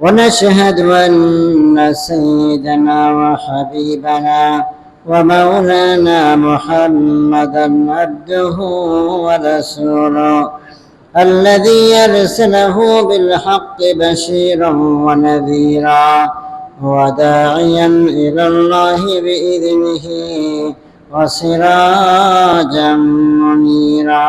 ونشهد أن سيدنا وحبيبنا ومولانا محمدا عبده ورسوله الذي يرسله بالحق بشيرا ونذيرا وداعيا إلى الله بإذنه وسراجا منيرا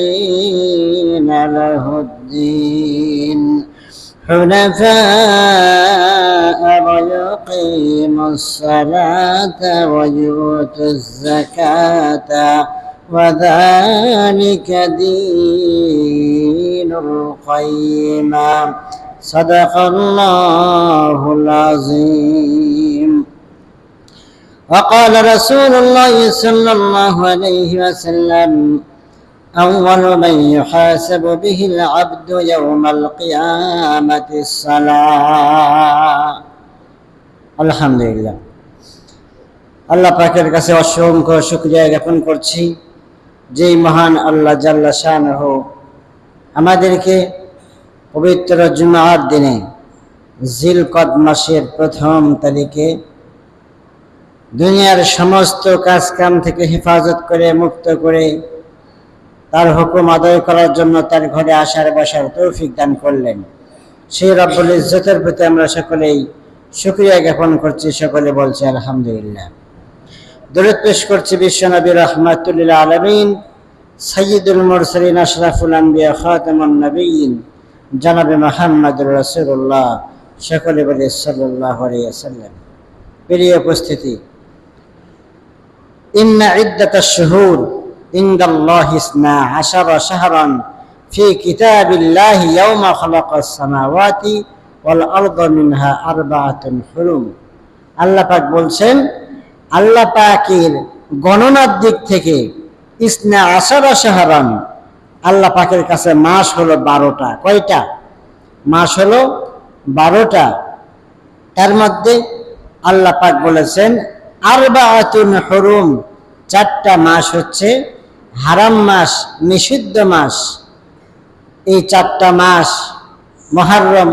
مخلصين له الدين. حنفاء ويقيموا الصلاة ويؤتوا الزكاة وذلك دين القيمة صدق الله العظيم. وقال رسول الله صلى الله عليه وسلم أول من يحاسب به العبد يوم القيامة الصلاة الحمد لله আল্লাহ পাকের কাছে অসংখ্য শুক্রিয়া জ্ঞাপন করছি যেই মহান আল্লাহ জাল্লা শাহ আমাদেরকে পবিত্র জুমার দিনে জিলকদ মাসের প্রথম তারিখে দুনিয়ার সমস্ত কাজকাম থেকে হেফাজত করে মুক্ত করে তার হুকুম আদায় করার জন্য তার ঘরে আসার বসার তৌফিক দান করলেন। সেই রব্বুল ইজ্জতের প্রতি আমরা সকলেই শুক্রিয়া জ্ঞাপন করছি, সকলে বলছি, আলহামদুলিল্লাহ। দূরত পেশ করছি বিশ্বনবী রহমাতুল্লাহ আলমিন সৈয়দুল মুরসলিন আশরাফুল আম্বিয়া খাতামুন নবীন, জনাবে মোহাম্মদ রসুল্লাহ সকলে বলে সাল্লাহ সাল্লাম প্রিয় উপস্থিতি, ইন্না ইদ্দাত শুহুর। عند الله اثنا عشر شهرا في كتاب الله يوم خلق السماوات والأرض منها أربعة حرم আল্লাহ পাক বলছেন আল্লাহ পাকের গণনার দিক থেকে ইসনা আশারা শাহরান আল্লাহ পাকের কাছে মাস হলো বারোটা কয়টা মাস হলো বারোটা এর মধ্যে আল্লাহ পাক বলেছেন আরবা আতুন হরুম চারটা মাস হচ্ছে হারাম মাস, নিষিদ্ধ মাস, এই চারটা মাস মহারম,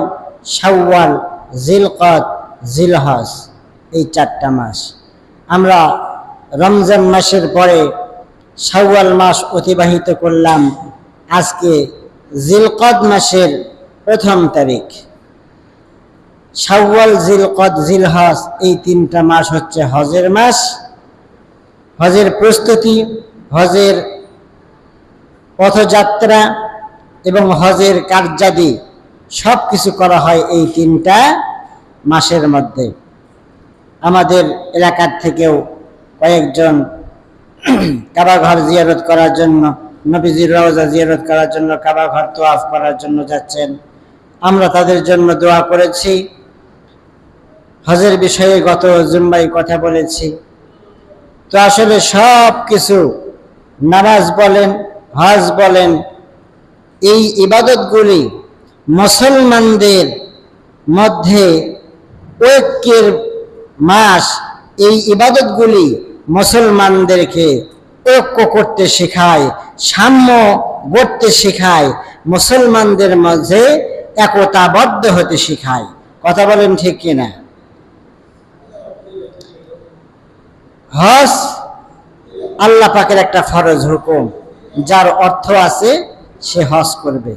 শাওয়াল, জিলকত, জিলহজ, এই চারটা মাস। আমরা রমজান মাসের পরে শাওয়াল মাস অতিবাহিত করলাম আজকে জিলকদ মাসের প্রথম তারিখ। শাওয়াল জিলকদ জিলহজ, এই তিনটা মাস হচ্ছে হজের মাস। হজের প্রস্তুতি হজের পথযাত্রা এবং হজের কার্যাদি সব কিছু করা হয় এই তিনটা মাসের মধ্যে। আমাদের এলাকার থেকেও কয়েকজন কাবাঘর জিয়ারত করার জন্য, নবীজির রওজা জিয়ারত করার জন্য, কাবাঘর তোয়াফ করার জন্য যাচ্ছেন। আমরা তাদের জন্য দোয়া করেছি। হজের বিষয়ে গত জুম্বাই কথা বলেছি। তো আসলে সব কিছু নামাজ বলেন, হজ বলেন, এই ইবাদতগুলি মুসলমানদের মধ্যে ঐক্যের মাস, এই ইবাদতগুলি মুসলমানদেরকে ঐক্য করতে শেখায়, সাম্য গড়তে শেখায়, মুসলমানদের মাঝে একতাবদ্ধ হতে শেখায়। কথা বলেন ঠিক কিনা? হজ আল্লাহ পাকের একটা ফরজ হুকুম। যার অর্থ আছে সে হজ করবে।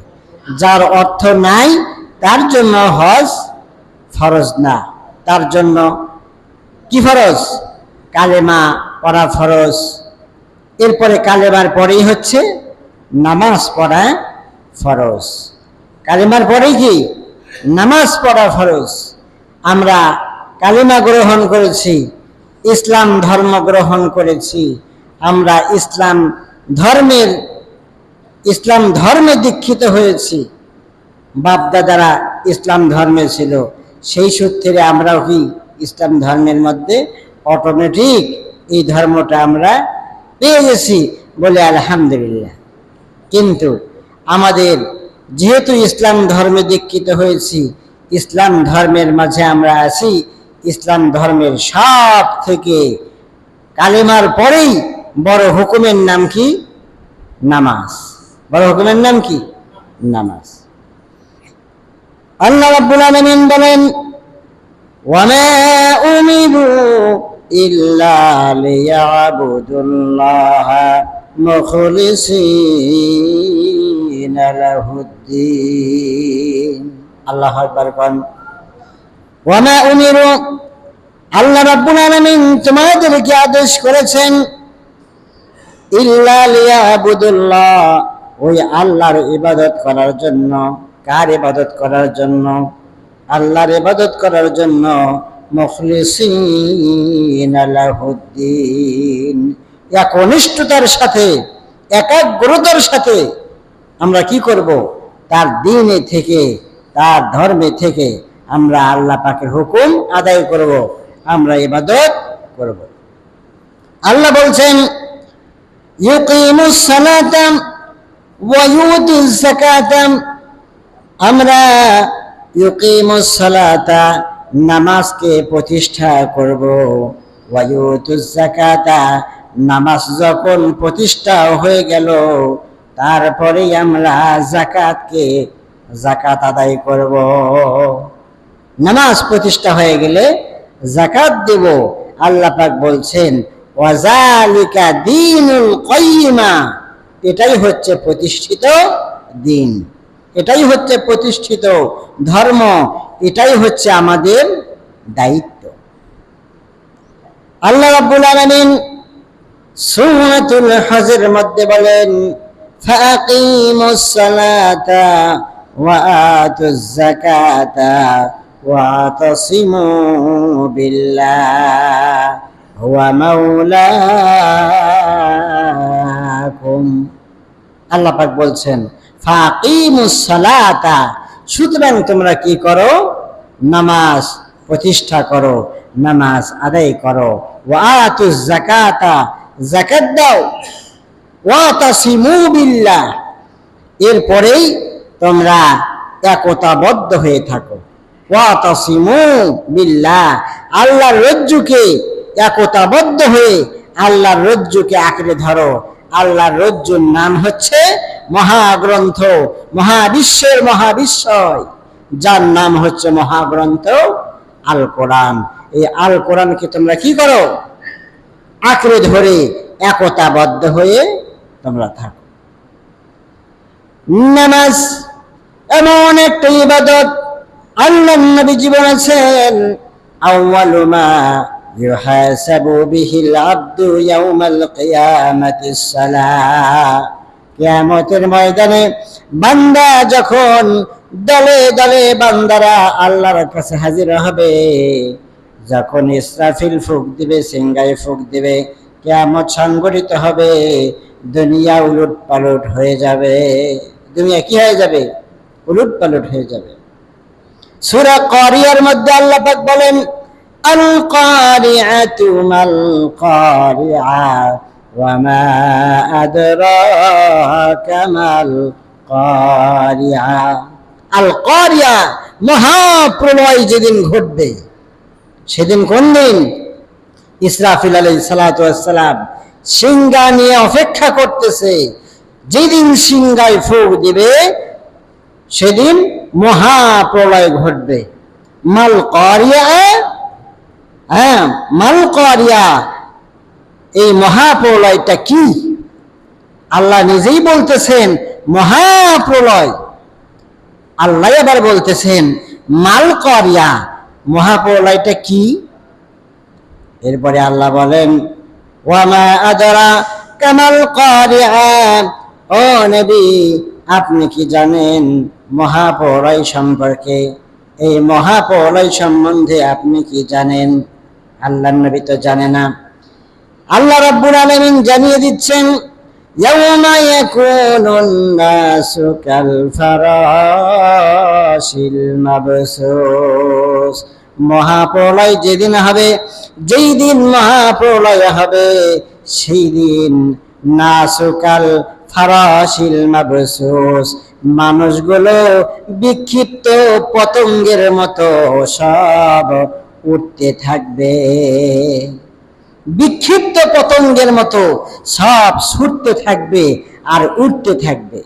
যার অর্থ নাই, তার জন্য হজ ফরজ না। তার জন্য কি ফরজ? কালেমা পড়া ফরজ। এরপরে কালেমার পরেই হচ্ছে নামাজ পড়া ফরজ। কালেমার পরেই কি? নামাজ পড়া ফরজ। আমরা কালিমা গ্রহণ করেছি, ইসলাম ধর্ম গ্রহণ করেছি আমরা ইসলাম ধর্মের, ইসলাম ধর্মে দীক্ষিত হয়েছি। বাপদাদারা ইসলাম ধর্মে ছিল। সেই সূত্রে আমরাও কি ইসলাম ধর্মের মধ্যে অটোমেটিক এই ধর্মটা আমরা পেয়ে গেছি বলে আলহামদুলিল্লাহ। কিন্তু আমাদের যেহেতু ইসলাম ধর্মে দীক্ষিত হয়েছি, ইসলাম ধর্মের মাঝে আমরা আছি, ইসলাম ধর্মের সব থেকে কালেমার পরেই বড় হুকুমের নাম কি? নামাজ। বড় হুকুমের নাম কি? নামাজ। আল্লাহ রাব্বুল আলামিন বলেন, ওয়ামা উমিরু ইল্লা লিয়াবুদুল্লাহা মুখলিসিনা লাহুদ্দিন আল্লাহু আকবার কোন ওয়ামা উমিরু আল্লাহ রাব্বুল আলামিন তোমাদেরকে আদেশ করেছেন ইল্লা লিয়াবুদুল্লাহ। ওই আল্লাহর ইবাদত করার জন্য, কার ইবাদত করার জন্য? আল্লাহর ইবাদত করার জন্য মুখলিসিন একনিষ্ঠতার সাথে একাগ্রতার সাথে আমরা কি করব? তার দিনে থেকে, তার ধর্মে থেকে আমরা আল্লাহ পাকের হুকুম আদায় করব, আমরা ইবাদত করব। আল্লাহ বলছেন সালাতা ওয়া ইউতুজ যাকাতা আমরা ইউকিমুস সালাতা নামাজকে প্রতিষ্ঠা করব। ওয়া ইউতুজ যাকাতা নামাজ যখন প্রতিষ্ঠা হয়ে গেল, তারপরেই আমরা জাকাতকে জাকাত আদায় করব। নামাজ প্রতিষ্ঠা হয়ে গেলে জাকাত দেব। আল্লাহ পাক বলছেন ওয়াজালিকা দিনুল কইমা এটাই হচ্ছে প্রতিষ্ঠিত দিন। এটাই হচ্ছে প্রতিষ্ঠিত ধর্ম। এটাই হচ্ছে আমাদের দায়িত্ব। আল্লাহ রাব্বুল আলামিন সূরাতুল হজের মধ্যে বলেন ফাকিমুস সালাতা ওয়া আতুজ যাকাতা ওয়া তাসিমু বিল্লাহ। আল্লাহ পাক বলছেন ফাকিমুস সালাতা সুতরাং তোমরা কি করো? নামাজ প্রতিষ্ঠা করো, নামাজ আদায় করো। ওয়াতুজ যাকাতা যাকাত দাও। ওয়াতাসিমু বিল্লাহ এরপরেই তোমরা একতাবদ্ধ হয়ে থাকো। ওয়াতাসিমু বিল্লাহ আল্লাহর রজ্জুকে একতাবদ্ধ হয়ে আল্লাহর রজ্জুকে আঁকড়ে ধরো। আল্লাহর রজ্জুর নাম হচ্ছে মহাগ্রন্থ, মহাবিশ্বের মহাবিশ্বয়। যার নাম হচ্ছে মহাগ্রন্থ আল কোরআন এই আল কোরআনকে তোমরা কি করো? আঁকড়ে ধরে একতাবদ্ধ হয়ে তোমরা থাকো। নামাজ এমন একটা ইবাদত আল্লাহ নবী জীবন আছেন। আউয়ালু ইউহাসাবু বিহিল আবদু ইয়াউমাল কিয়ামাতিস সালাহ কিয়ামতের ময়দানে বান্দা যখন দলে দলে বান্দারা আল্লাহর কাছে হাজির হবে, যখন ইসরাফিল ফুক দিবে সিংগাই ফুক দিবে, কেয়ামত সংগঠিত হবে, দুনিয়া উলট পালট হয়ে যাবে। দুনিয়া কি হয়ে যাবে? উলট পালট হয়ে যাবে। সূরা কারিয়ার মধ্যে আল্লাহ বলেন আল মা আদরাকা মাল কারিআ আল কারিয়া মহাপ্রলয় যেদিন ঘটবে, সেদিন কোন দিন? ইসরাফিল আলাই সালাতাম সিংহা নিয়ে অপেক্ষা করতেছে। যেদিন সিংহায় ফুক দিবে, সেদিন মহাপ্রলয় ঘটবে। মাল করিয়া হ্যাঁ মাল এই মহাপ্রলয়টা কি? আল্লাহ নিজেই বলতেছেন, মহাপ্রলয়। আল্লাহ আবার বলতেছেন, মাল করিয়া, মহাপ্রলয়টা কি? এরপরে আল্লাহ বলেন ও আপনি কি জানেন মহাপ্রলয় সম্পর্কে? এই মহাপ্রলয় সম্বন্ধে আপনি কি জানেন? আল্লাহ নবী তো জানে না। আল্লাহ রব্বুল আলামিন জানিয়ে দিচ্ছেন মহাপ্রলয় যেদিন হবে, যেই দিন মহাপ্রলয় হবে, সেই দিন নাসুকাল ফারাশিল মাবসুস। মানুষগুলো বিক্ষিপ্ত পতঙ্গের মতো সব উঠতে থাকবে। বিক্ষিপ্ত পতঙ্গের মতো সব ছুটতে থাকবে আর উঠতে থাকবে।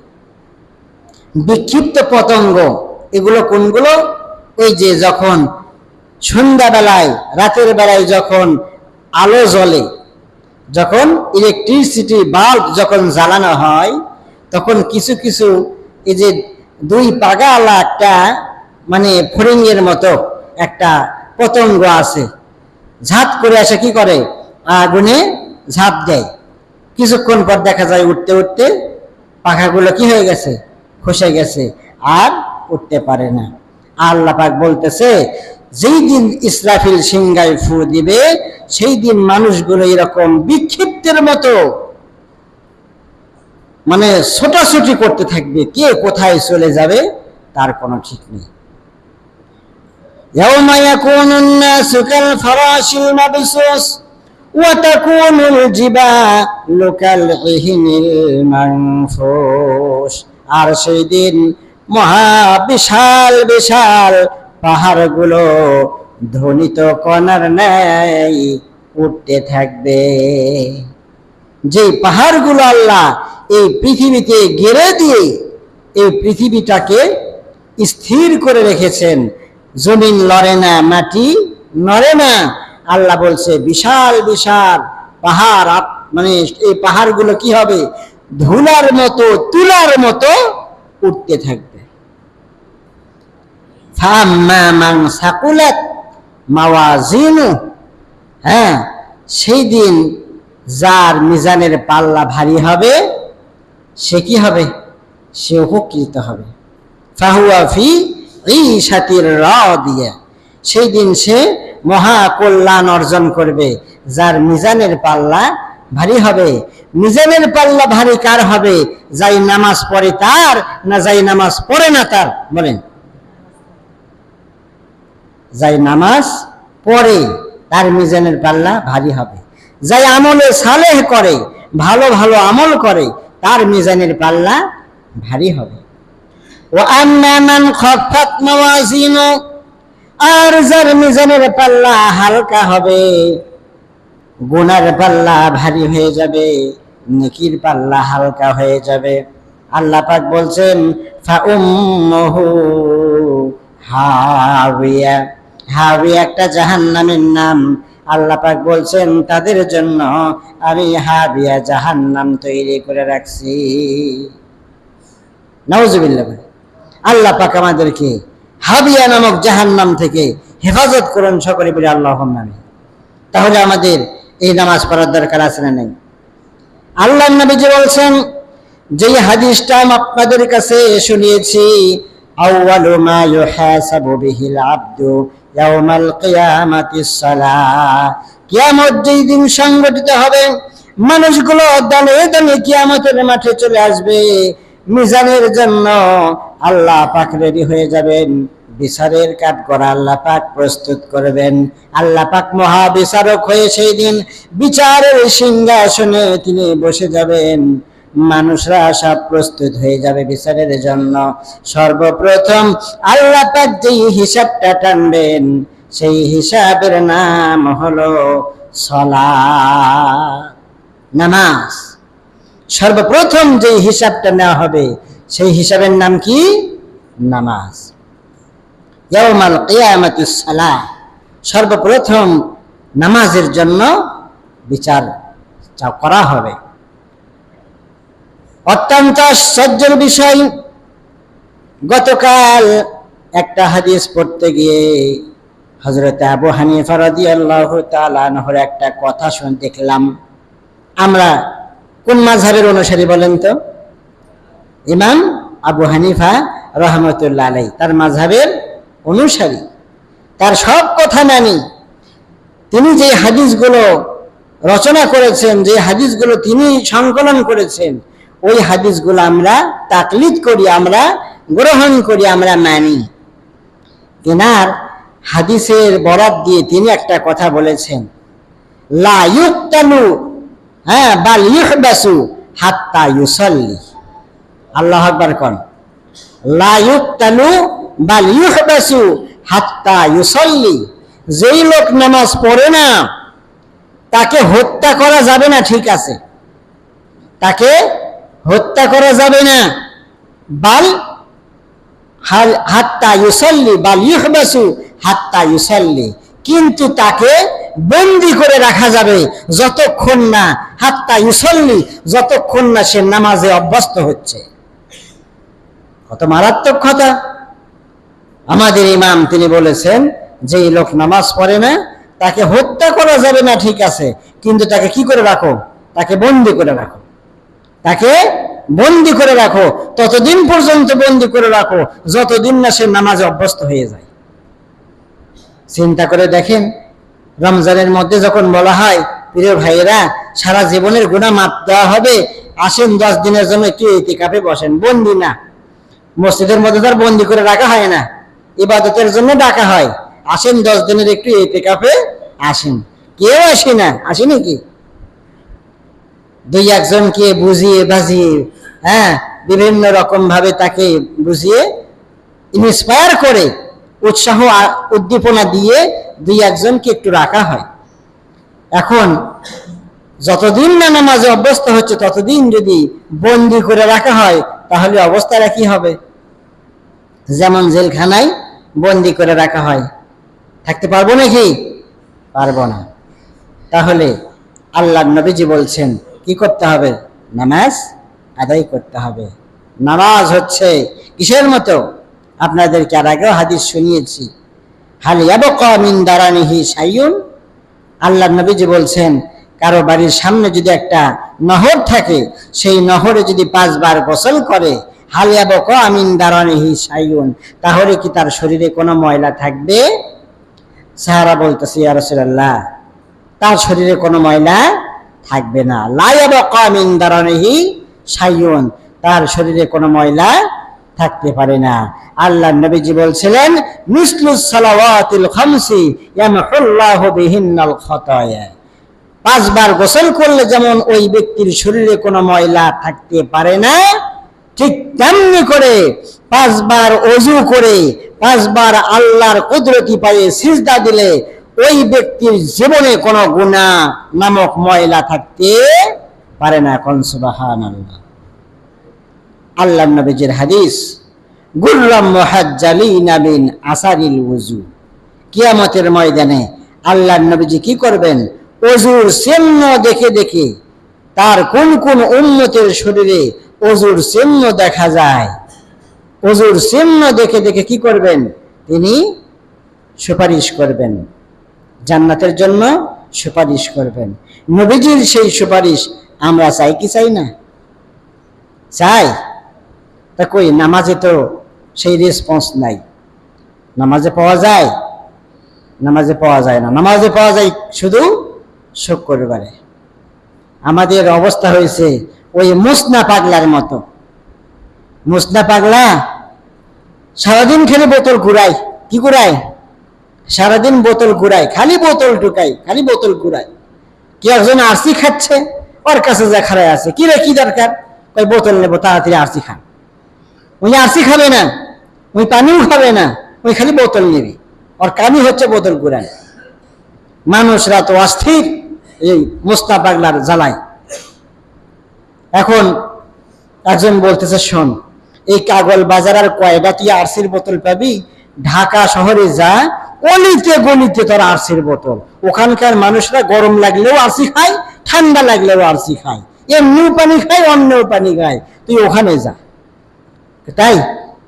বিক্ষিপ্ত পতঙ্গ, এগুলো কোনগুলো? ওই যে যখন সন্ধ্যাবেলায়, রাতের বেলায় যখন আলো জ্বলে, যখন ইলেকট্রিসিটি বাল্ব যখন জ্বালানো হয়, তখন কিছু কিছু এই যে দুই পাগাওয়ালা একটা মানে ফড়িংয়ের মতো একটা পতঙ্গ আছে ঝাঁপ করে আসে কি করে? আগুনে ঝাঁপ দেয়। কিছুক্ষণ পর দেখা যায় উঠতে উঠতে পাখাগুলো কি হয়ে গেছে? খসে গেছে আর উঠতে পারে না। আল্লাহ বলতেছে, যেই দিন ইসরাফিল সিংগায় ফু দিবে, সেই দিন মানুষগুলো এরকম বিক্ষিপ্তের মতো মানে ছোটাছুটি করতে থাকবে। কে কোথায় চলে যাবে তার কোনো ঠিক নেই। يوم يكون الناس كالفراش المبثوث وتكون الجبال كالعهن المنفوش আর সেই দিন মহা বিশাল বিশাল পাহাড়গুলো ধ্বনিত কণার ন্যায় উঠতে থাকবে যে পাহাড়গুলো আল্লাহ এই পৃথিবীতে গেড়ে দিয়ে এই পৃথিবীটাকে স্থির করে রেখেছেন জমিন লড়ে না, মাটি নড়ে না। আল্লাহ বলছে, বিশাল বিশাল পাহাড় মানে এই পাহাড়গুলো কি হবে? ধুলার মতো, তুলার মতো উঠতে থাকবে। হ্যাঁ সেই দিন যার মিজানের পাল্লা ভারী হবে, সে কি হবে? সে উপকৃত হবে। ফাহুয়া ফি ঈশাতির রাদিয়া সেই দিন সে মহা কল্যাণ অর্জন করবে। যার মিজানের পাল্লা ভারী হবে। মিজানের পাল্লা ভারী কার হবে? যাই নামাজ পড়ে তার না যাই নামাজ পড়ে না তার? বলেন। যাই নামাজ পড়ে, তার মিজানের পাল্লা ভারী হবে। যাই আমলে সালেহ করে, ভালো ভালো আমল করে, তার মিজানের পাল্লা ভারী হবে। ও আন্নামান খফাত মাওয়াজিনু আর যার মিজানের পাল্লা হালকা হবে, গুনার পাল্লা ভারী হয়ে যাবে, নেকির পাল্লা হালকা হয়ে যাবে। আল্লাহ পাক বলছেন, ফাউম্মুহু হাওিয়া। হাওিয়া একটা জাহান্নামের নাম। আল্লাহ পাক বলছেন, তাদের জন্য আমি হাবিয়া জাহান্নাম তৈরি করে রাখছি। নাউজুবিল্লাহ। বলে। আল্লাহ পাক আমাদেরকে হাবিয়া নামক জাহান্নাম থেকে হেফাজত করুন সকলে বলে আল্লাহ নামে তাহলে আমাদের এই নামাজ পড়ার দরকার আছে না নেই? আল্লাহ নবীজি বলছেন যে হাদিসটা আমি আপনাদের কাছে শুনিয়েছি, আউয়ালু মা ইউহাসাবু বিহিল আবদু ইয়াউমাল কিয়ামাতিস কিয়ামত যেই দিন সংগঠিত হবে, মানুষগুলো দলে দলে কিয়ামতের মাঠে চলে আসবে। মিজানের জন্য আল্লাহ পাক রেডি হয়ে যাবেন। বিচারের কাঠ করা আল্লাহ পাক প্রস্তুত করবেন। আল্লাহ পাক মহা বিচারক হয়ে সেই দিন বিচারের সিংহাসনে তিনি বসে যাবেন। মানুষরা সব প্রস্তুত হয়ে যাবে বিচারের জন্য। সর্বপ্রথম আল্লাহ পাক যেই হিসাবটা টানবেন, সেই হিসাবের নাম হলো সলা নামাজ। সর্বপ্রথম যে হিসাবটা নেওয়া হবে সেই হিসাবের নাম কি? নামাজ। কিয়ামাতিস সালাহ। সর্বপ্রথম নামাজের জন্য বিচার করা হবে। অত্যন্ত আশ্চর্যের বিষয়, গতকাল একটা হাদিস পড়তে গিয়ে হজরত আবু হানিফা রাদিয়াল্লাহু তাআলা আনহুর একটা কথা শুন দেখলাম। আমরা কোন মাঝহের অনুসারী বলেন তো? ইমাম আবু হানিফা রহমতুল্লাহ আলাই তার মাঝহের অনুসারী। তার সব কথা মানি। তিনি যে হাদিসগুলো রচনা করেছেন, যে হাদিসগুলো তিনি সংকলন করেছেন, ওই হাদিসগুলো আমরা তাকলিদ করি, আমরা গ্রহণ করি, আমরা মানি। তেনার হাদিসের বরাত দিয়ে তিনি একটা কথা বলেছেন, লা ইউক্তালু হ্যাঁ বাল ইউহবাসু হাত্তা ইউসাল্লি আল্লাহ আকবার কোন। লা ইউক্তালু বাল ইউহবাসু হাত্তা ইউসাল্লি। যেই লোক নামাজ পড়ে না, তাকে হত্যা করা যাবে না, ঠিক আছে। তাকে হত্যা করা যাবে না। বাল হাত্তা ইউসাল্লি, বাল ইউহবাসু হাত্তা ইউসাল্লি। কিন্তু তাকে বন্দি করে রাখা যাবে যতক্ষণ না হাত্তা ইউসাল্লি, যতক্ষণ না সে নামাজে অভ্যস্ত হচ্ছে। কত মারাত্মক কথা। আমাদের ইমাম তিনি বলেছেন যে এই লোক নামাজ পড়ে না, তাকে হত্যা করা যাবে না ঠিক আছে, কিন্তু তাকে কি করে রাখো? তাকে বন্দি করে রাখো। তাকে বন্দি করে রাখো। ততদিন পর্যন্ত বন্দি করে রাখো, যতদিন না সে নামাজে অভ্যস্ত হয়ে যায়। চিন্তা করে দেখেন, রমজানের মধ্যে যখন বলা হয়, প্রিয় ভাইয়েরা, সারা জীবনের গুণা মাপ দেওয়া হবে, আসেন দশ দিনের জন্য একটু ইতিকাপে বসেন। বন্দি না। মসজিদের মধ্যে তার বন্দি করে রাখা হয় না। ইবাদতের জন্য ডাকা হয়। আসেন, দশ দিনের একটু ইতিকাপে আসেন। কেউ আসে না। আসে নাকি? দুই একজনকে বুঝিয়ে বাজিয়ে হ্যাঁ বিভিন্ন রকম ভাবে তাকে বুঝিয়ে ইন্সপায়ার করে, উৎসাহ উদ্দীপনা দিয়ে দুই একজনকে একটু রাখা হয়। এখন যতদিন না নামাজে অভ্যস্ত হচ্ছে, ততদিন যদি বন্দি করে রাখা হয়, তাহলে অবস্থাটা কি হবে? যেমন জেলখানায় বন্দি করে রাখা হয়। থাকতে পারব নাকি? পারব না। তাহলে আল্লাহ নবীজি বলছেন, কি করতে হবে? নামাজ আদায় করতে হবে। নামাজ হচ্ছে কিসের মতো? আপনাদেরকে আর আগেও হাদিস শুনিয়েছি। আল্লাহ নবীজি বলছেন, কারও বাড়ির সামনে যদি একটা নহর থাকে, সেই নহরে যদি পাঁচবার গোসল করে হালিয়া বক আমিন দারানিহি সাইয়ুন তাহলে কি তার শরীরে কোনো ময়লা থাকবে? সাহারা বলতেছে, ইয়া রাসূলুল্লাহ, তার শরীরে কোনো ময়লা থাকবে না। লায়া বক আমিন দারানিহি সাইয়ুন তার শরীরে কোনো ময়লা থাকতে পারে না। আল্লাহ নবীজি বলছিলেন মিসলুস সালাওয়াতিল খামসি ইয়ামহুল্লাহু বিহিন্নাল খাতায়া। পাঁচবার গোসল করলে যেমন ওই ব্যক্তির শরীরে কোনো ময়লা থাকতে পারে না ঠিক তেমনি করে পাঁচবার অজু করে, পাঁচবার আল্লাহর কুদরতি পায়ে সিজদা দিলে ওই ব্যক্তির জীবনে কোনো গুণা নামক ময়লা থাকতে পারে না কোন সুবহানাল্লাহ। আল্লাহ নবীজির হাদিস, গুররাম মুহাজ্জালিনা বিন আসারিল ওযু। কিয়ামতের ময়দানে আল্লাহ নবীজি কি করবেন? অজুর চিহ্ন দেখে দেখে তার কোন কোন উন্নতের শরীরে অজুর চিহ্ন দেখা যায়। অজুর চিহ্ন দেখে দেখে কি করবেন? তিনি সুপারিশ করবেন। জান্নাতের জন্য সুপারিশ করবেন। নবীজির সেই সুপারিশ আমরা চাই কি চাই না? চাই। তা কই, নামাজে তো সেই রেসপন্স নাই। নামাজে পাওয়া যায়? নামাজে পাওয়া যায় না। নামাজে পাওয়া যায় শুধু শুক্রবারে। আমাদের অবস্থা হয়েছে ওই মুসনা পাগলার মতো। মুসনা পাগলা, সারাদিন খেলে বোতল ঘুরায়। কি ঘুরায়? সারাদিন বোতল ঘুরায়, খালি বোতল ঢুকাই খালি বোতল ঘুরায়। কি একজন আরসি খাচ্ছে? ওর কাছে যা খারায় আছে। কি রে, কি দরকার? ওই বোতল নেব, তাড়াতাড়ি আরসি খান ওই আরসি খাবে না ওই পানিও খাবে না ওই খালি বোতল নেবে। ওর কামই হচ্ছে বোতল ঘুরায়। মানুষরা তো অস্থির, এই মোস্তা পাগলার জ্বালায়। এখন একজন বলতেছে, শোন, এই কাগল বাজার আর কয়টা তুই আরসির বোতল পাবি? ঢাকা শহরে যা, অলিতে গলিতে তোর আরসির বোতল। ওখানকার মানুষরা গরম লাগলেও আরসি খায়, ঠান্ডা লাগলেও আরসি খায়। এমনিও পানি খায়, অন্যও পানি খায়। তুই ওখানে যা। তাই?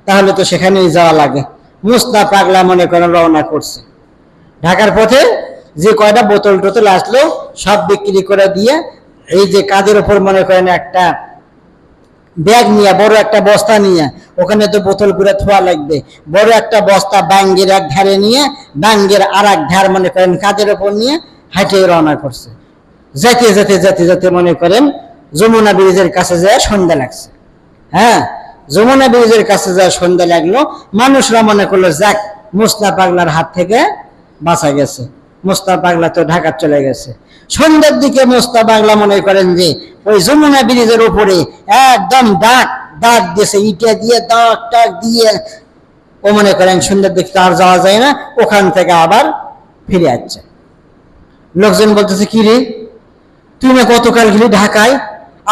তাহলে তো সেখানেই যাওয়া লাগে। মুস্তা পাগলা মনে করে রওনা করছে। ঢাকার পথে যে কয়টা বোতল টোতল আসলো, সব বিক্রি করে দিয়ে এই যে কাঁধের ওপর মনে করেন একটা ব্যাগ নিয়ে, বড় একটা বস্তা নিয়ে, ওখানে তো বোতল করে থোয়া লাগবে। বড় একটা বস্তা ব্যাঙ্গের এক ধারে নিয়ে ব্যাঙ্গের আর এক ধার মনে করেন কাঁধের ওপর নিয়ে হাঁটে রওনা করছে। যেতে যেতে যেতে যেতে মনে করেন যমুনা ব্রিজের কাছে যায় সন্ধ্যা লাগছে। হ্যাঁ যমুনা ব্রিজের কাছে যায় সন্ধ্যা লাগল। মানুষরা মনে করল, যাক মুস্তা পাগলার হাত থেকে বাঁচা গেছে। মোস্তা পাগলা তো ঢাকা চলে গেছে। সন্ধ্যের দিকে মোস্তা পাগলা মনে করেন যে, ওই যমুনা ব্রিজের উপরে একদম ডাক ডাক দিয়েছে, ইটা দিয়ে, দাগ টাক দিয়ে। ও মনে করেন সন্ধ্যের দিকে আর যাওয়া যায় না, ওখান থেকে আবার ফিরে আসছে। লোকজন বলতেছে, কি রে? তুই না গতকাল গেলি ঢাকায়?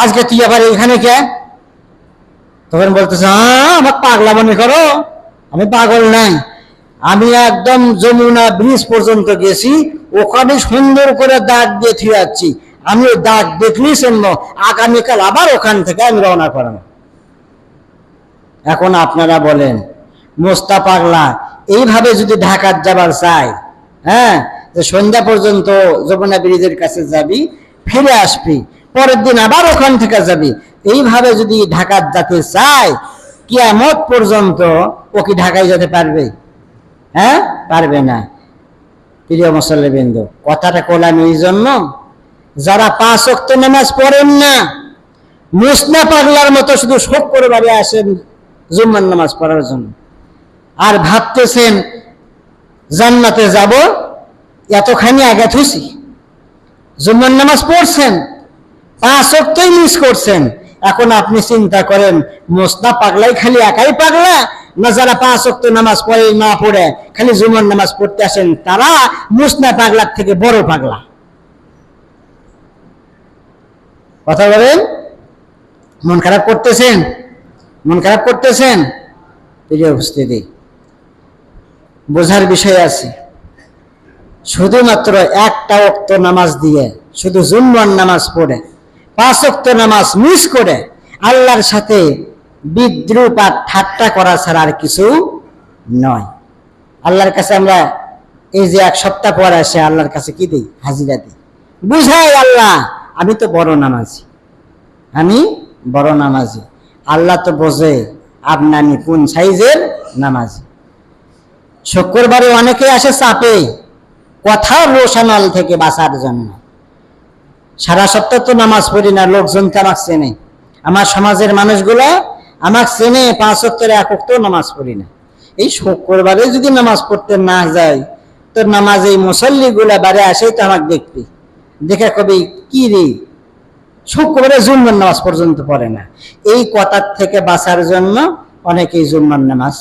আজকে তুই আবার এখানে কে? তখন বলতেছে হ্যাঁ আমার পাগলা মনে করো, আমি পাগল নাই। আমি একদম যমুনা ব্রিজ পর্যন্ত গেছি ওখানে সুন্দর করে দাগ থুয়ে যাচ্ছি আমি ওই দাগ দেখলেই শুনব আগামীকাল আবার ওখান থেকে আমি রওনা করাবো। এখন আপনারা বলেন, মোস্তা পাগলা, এইভাবে যদি ঢাকার যাবার চাই হ্যাঁ সন্ধ্যা পর্যন্ত যমুনা ব্রিজের কাছে যাবি, ফিরে আসবি, পরের দিন আবার ওখান থেকে যাবি, এইভাবে যদি ঢাকার যেতে চায় কিয়ামত পর্যন্ত ও কি ঢাকায় যেতে পারবে? হ্যাঁ পারবে না। প্রিয় মুসল্লিবৃন্দ, কথাটা কোলাম এই জন্য, যারা পাঁচ অক্ত নামাজ পড়েন না, মুসনা পাগলার মতো শুধু শোক করে বাড়ি আসেন জুম্মার নামাজ পড়ার জন্য। আর ভাবতেছেন, জান্নাতে যাব, এতখানি আগে থুসি জুম্মার নামাজ পড়ছেন, পাঁচ অক্তই মিস করছেন। এখন আপনি চিন্তা করেন, মোসনা পাগলাই খালি একাই পাগলা না যারা পাঁচ অক্ত নামাজ পড়ে না পড়ে, খালি জুমার নামাজ পড়তে আসেন, তারা মুসনা পাগলার থেকে বড় পাগলা। কথা বলেন? মন খারাপ করতেছেন? মন খারাপ করতেছেন? প্রিয় উপস্থিতি। বোঝার বিষয় আছে। শুধুমাত্র একটা অক্ত নামাজ দিয়ে, শুধু জুম্মার নামাজ পড়ে, পাঁচ অক্ত নামাজ মিস করে, আল্লাহর সাথে বিদ্রুপ আর ঠাট্টা করা ছাড়া আর কিছু নয়। আল্লাহর কাছে আমরা এই যে এক সপ্তাহ পর আসে আল্লাহর কাছে কি দিই? হাজিরা দিই। বুঝাই আল্লাহ, আমি তো বড় নামাজি। আমি বড় নামাজি। আল্লাহ তো বোঝে আপনানি কোন সাইজের নামাজি। শুক্রবারে অনেকে আসে চাপে, কথার রোশানল থেকে বাঁচার জন্য। সারা সপ্তাহ তো নামাজ পড়ি না, লোকজন তো চেনে। আমার সমাজের মানুষগুলো আমাকে চেনে পাঁচ অক্টরে এক নামাজ পড়ি না। এই শুক্রবারে যদি নামাজ পড়তে না যাই তো নামাজ এই মুসল্লি গুলা বারে আসেই তো আমাকে দেখবি। দেখে কবি কি রে? শুক্রবারে জুম্মার নামাজ পর্যন্ত পড়ে না। এই কথার থেকে বাঁচার জন্য অনেকেই জুম্মার নামাজ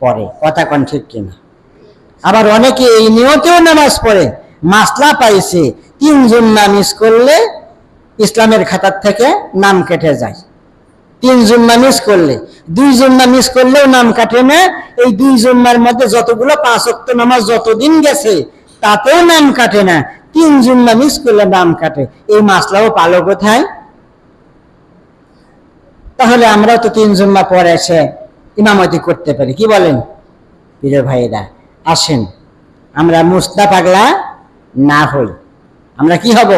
পড়ে। কথা কন ঠিক কিনা? আবার অনেকে এই নিয়তেও নামাজ পড়ে। মাসলা পাইছে তিন জুম্মা মিস করলে ইসলামের খাতার থেকে নাম কেটে যায়। তিন জুম্মা মিস করলে। দুই জুম্মা মিস করলেও নাম কাটে না। এই দুই জুম্মার মধ্যে যতগুলো পাঁচ অক্ট নামাজ যতদিন গেছে, তাতেও নাম কাটে না। তিন জুম্মা মিস করলে নাম কাটে। এই মাসলাও পালো কোথায়? তাহলে আমরাও তো তিন জুম্মা পরে এসে ইমামতি করতে পারি। কি বলেন? প্রিয় ভাইরা আসেন। আমরা মুস্তা পাগলা না হই। আমরা কি হব?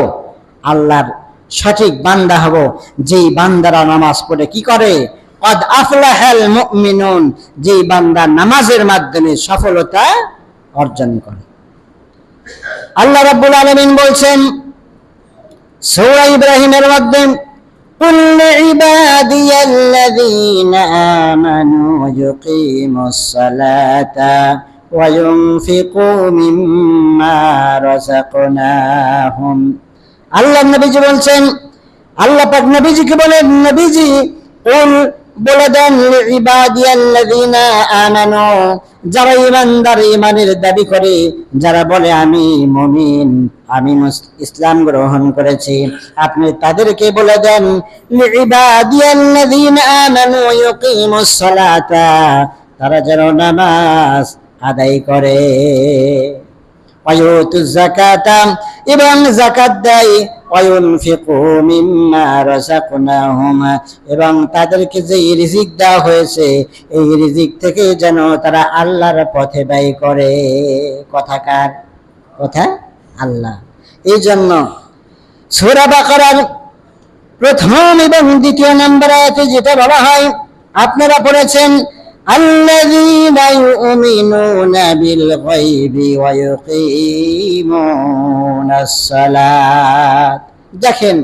আল্লাহর সঠিক বান্দা হব যেই বান্দারা নামাজ পড়ে কি করে কদ আফলাহাল মুমিনুন যেই বান্দা নামাজের মাধ্যমে সফলতা অর্জন করে আল্লাহ রাব্বুল আলামিন বলছেন সূরা ইব্রাহিমের মধ্যে قل لعبادي الذين آمنوا يقيموا الصلاة وينفقوا مما رزقناهم আল্লাহ নবীজি বলছেন, আল্লাহ পাক নবীজিকে বলেন নবীজি, কুল বলে দেন ইবাদিয়াল্লাযীনা আমানু, যারা ইমানদার ইমানের দাবি করে, যারা বলে, আমি মুমিন, আমি ইসলাম গ্রহণ করেছি। আপনি তাদেরকে বলে দেন ইবাদিয়াল্লাযীনা আমানু ইউকিমুস সালাতা, তারা যেন নামাজ আদায় করে। ওয়ায়ুতু যাকাতা এবং যাকাত দেয় এবং তাদেরকে যে রিজিক দেওয়া হয়েছে, এই রিজিক থেকে যেন তারা আল্লাহর পথে ব্যয় করে। কথাকার কথা আল্লাহ। এই জন্য সূরা বাকারার প্রথম এবং দ্বিতীয় নম্বর আয়াতে যেটা বলা হয়, আপনারা পড়েছেন الذين يؤمنون بالغيب ويقيمون الصلاة দেখেন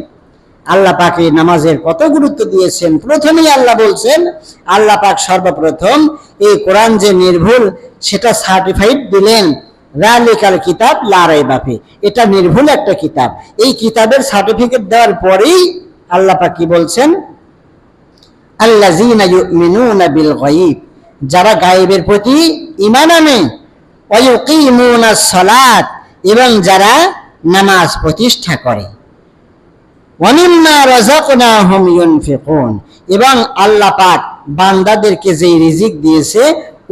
আল্লাহ পাক এই নামাজের কত গুরুত্ব দিয়েছেন প্রথমেই আল্লাহ বলছেন আল্লাহ পাক সর্বপ্রথম এই কোরআন যে নির্ভুল সেটা সার্টিফাইড দিলেন রালিকাল কিতাব লারাই বাফে এটা নির্ভুল একটা কিতাব এই কিতাবের সার্টিফিকেট দেওয়ার পরেই আল্লাহ পাক কি বলছেন আল্লাযীনা ইউমিনুনা বিল গায়ব যারা গায়েবের প্রতি ঈমান আনে সালাত, এবং যারা নামাজ প্রতিষ্ঠা করে। এবং আল্লাহ পাক বান্দাদেরকে যে রিজিক দিয়েছে,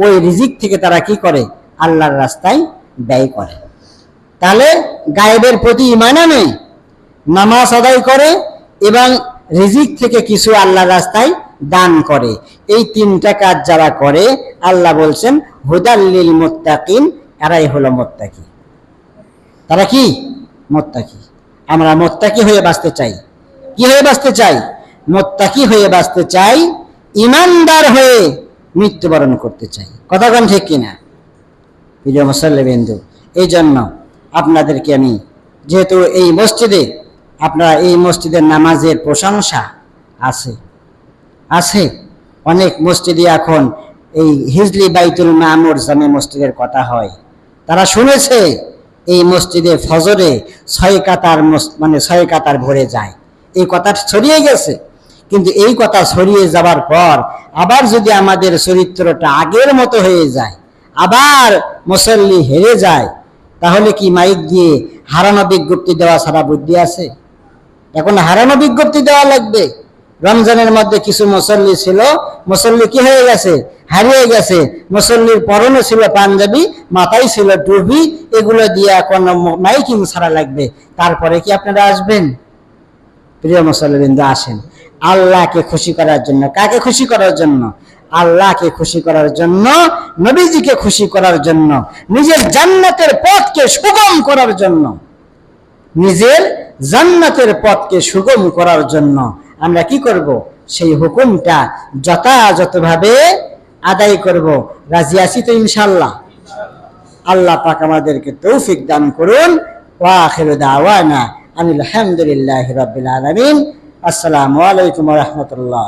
ওই রিজিক থেকে তারা কি করে? আল্লাহর রাস্তায় ব্যয় করে। তাহলে গায়েবের প্রতি ঈমান আনে, নামাজ আদায় করে, এবং রিজিক থেকে কিছু আল্লাহর রাস্তায় দান করে। এই তিনটা কাজ যারা করে, আল্লাহ বলছেন হুদাল্লিল মুত্তাকিন এরাই হলো মোত্তাকি। তারা কি? মোত্তাকি। আমরা মোত্তাকি হয়ে বাঁচতে চাই। কি হয়ে বাঁচতে চাই? মোত্তাকি হয়ে বাঁচতে চাই, ইমানদার হয়ে মৃত্যুবরণ করতে চাই। কথা কোন ঠিক কিনা? প্রিয় মুসল্লিবিন্দু এই জন্য আপনাদেরকে আমি, যেহেতু এই মসজিদে, আপনারা এই মসজিদের নামাজের প্রশংসা আছে আছে। অনেক মসজিদে এখন এই হিজলি বাইতুল মামুর জামে মসজিদের কথা হয়। তারা শুনেছে এই মসজিদে ফজরে ছয় কাতার মানে ছয় কাতার ভরে যায়। এই কথা ছড়িয়ে গেছে। কিন্তু এই কথা ছড়িয়ে যাবার পর আবার যদি আমাদের চরিত্রটা আগের মতো হয়ে যায়, আবার মুসল্লি হেরে যায়, তাহলে কি মাইক দিয়ে হারানো বিজ্ঞপ্তি দেওয়া ছাড়া বুদ্ধি আছে? এখন হারানো বিজ্ঞপ্তি দেওয়া লাগবে। রমজানের মধ্যে কিছু মুসল্লি ছিল। মুসল্লি কি হয়ে গেছে? হারিয়ে গেছে। মুসল্লির পরনে ছিল পাঞ্জাবি, মাথায় ছিল টুপি, এগুলো দিয়ে এখন মাইকিং ছাড়া লাগবে। তারপরে কি আপনারা আসবেন? প্রিয় মুসল্লিবৃন্দ, আসেন। আল্লাহকে খুশি করার জন্য। কাকে খুশি করার জন্য? আল্লাহকে খুশি করার জন্য, নবীজিকে খুশি করার জন্য, নিজের জান্নাতের পথকে সুগম করার জন্য, নিজের জান্নাতের পথকে সুগম করার জন্য আমরা কি করব? সেই হুকুমটা যথাযথভাবে আদায় করব। রাজি আছি তো ইনশাল্লাহ আল্লাহ পাক আমাদেরকে তৌফিক দান করুন। ওয়া রবিলাম আসসালামু আলাইকুম রাহমাতুল্লাহ।